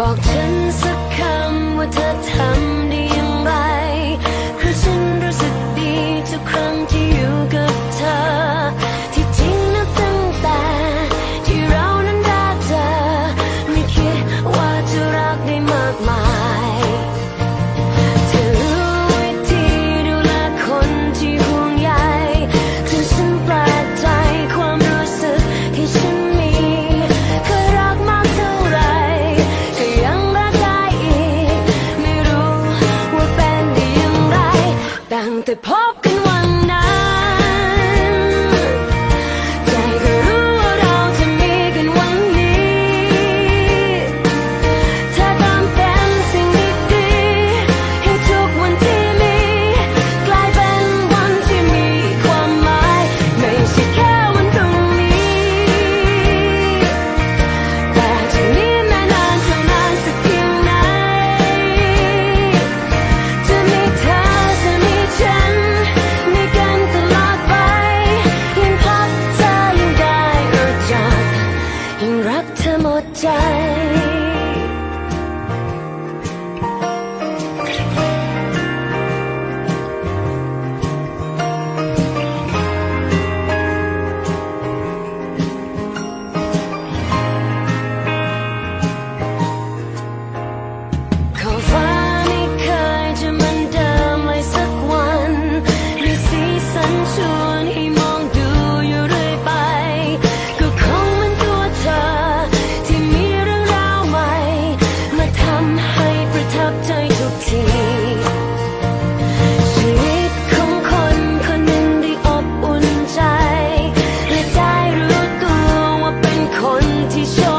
บอกฉันสักคำว่าเธอทำได้อย่างไรเพราะฉันรู้สึกดีทุกครั้งที่อยู่กับเธอ ที่จริงนัตั้งแต่ที่เรานั้นได้เจอไม่คิดว่าจะรักได้มากมาย the pump! si